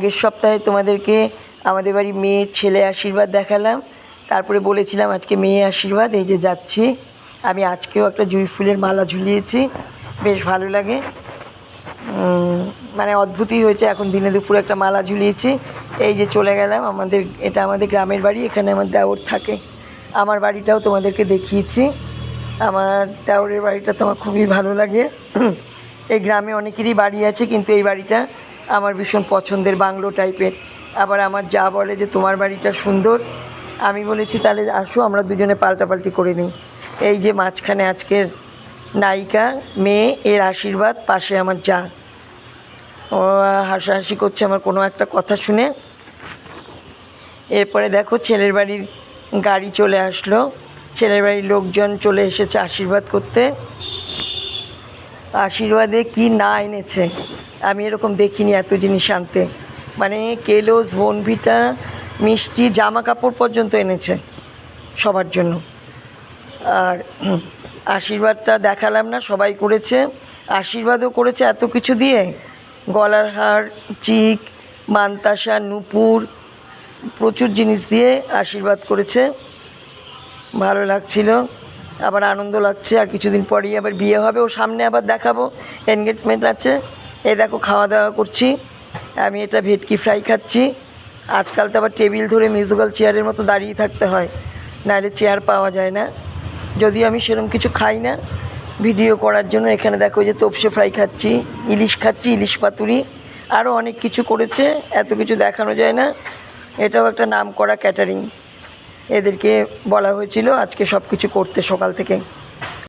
আগের সপ্তাহে তোমাদেরকে আমাদের বাড়ি মেয়ের ছেলে আশীর্বাদ দেখালাম। তারপরে বলেছিলাম আজকে মেয়ে আশীর্বাদ, এই যে যাচ্ছি। আমি আজকেও একটা জুঁই ফুলের মালা ঝুলিয়েছি, বেশ ভালো লাগে। মানে অদ্ভুতই হয়েছে, এখন দিনে দুপুরে একটা মালা ঝুলিয়েছি। এই যে চলে গেলাম, আমাদের, এটা আমাদের গ্রামের বাড়ি, এখানে আমার দেওর থাকে। আমার বাড়িটাও তোমাদেরকে দেখিয়েছি। আমার দেওরের বাড়িটা তো আমার খুবই ভালো লাগে। এই গ্রামে অনেকেরই বাড়ি আছে, কিন্তু এই বাড়িটা আমার ভীষণ পছন্দের বাংলো টাইপের আবার আমার যা বলে যে তোমার বাড়িটা সুন্দর, আমি বলেছি তাহলে আসো, আমরা দুজনে পাল্টাপাল্টি করে নিই। এই যে মাঝখানে আজকের নায়িকা, মেয়ে, এর আশীর্বাদ, পাশে আমার যা। ও হাসাহাসি করছে আমার কোনো একটা কথা শুনে। এরপরে দেখো ছেলের বাড়ির গাড়ি চলে আসলো। ছেলের বাড়ির লোকজন চলে এসেছে আশীর্বাদ করতে। আশীর্বাদে কি না এনেছে? আমি এরকম দেখিনি এত জিনিস আনতে। মানে কেলোস, বনভিটা, মিষ্টি, জামা কাপড় পর্যন্ত এনেছে সবার জন্য। আর আশীর্বাদটা দেখালাম না, সবাই করেছে। আশীর্বাদও করেছে এত কিছু দিয়ে। গলার হার, চিক, মান্তাসা, নুপুর, প্রচুর জিনিস দিয়ে আশীর্বাদ করেছে। ভালো লাগছিল, আবার আনন্দ লাগছে। আর কিছুদিন পরেই আবার বিয়ে হবে, ও সামনে আবার দেখাবো। এনগেজমেন্ট আছে। এই দেখো খাওয়া দাওয়া করছি। আমি এটা ভেটকি ফ্রাই খাচ্ছি। আজকাল তো আবার টেবিল ধরে মিউজিক্যাল চেয়ারের মতো দাঁড়িয়ে থাকতে হয়। নাহলে চেয়ার পাওয়া যায় না। যদিও আমি সেরকম কিছু খাই না। ভিডিও করার জন্য এখানে দেখো যে তোপসে ফ্রাই খাচ্ছি, ইলিশ খাচ্ছি, ইলিশ পাতুরি। আরও অনেক কিছু করেছে, এত কিছু দেখানো যায় না। এটাও একটা নাম করা ক্যাটারিং এদেরকে বলা হয়েছিল আজকে সব কিছু করতে সকাল থেকে।